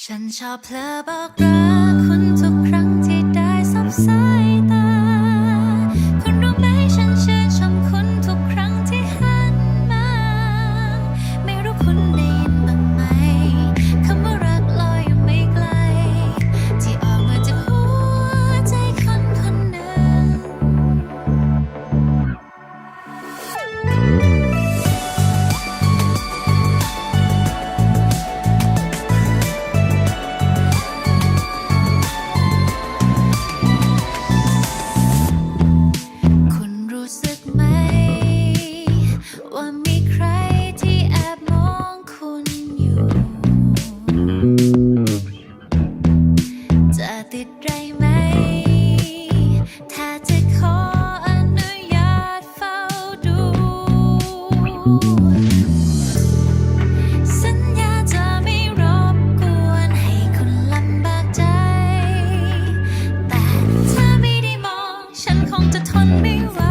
ฉันชอบเพลอบอกรักคุณทุกครั้งที่ได้สับสาย 嗯。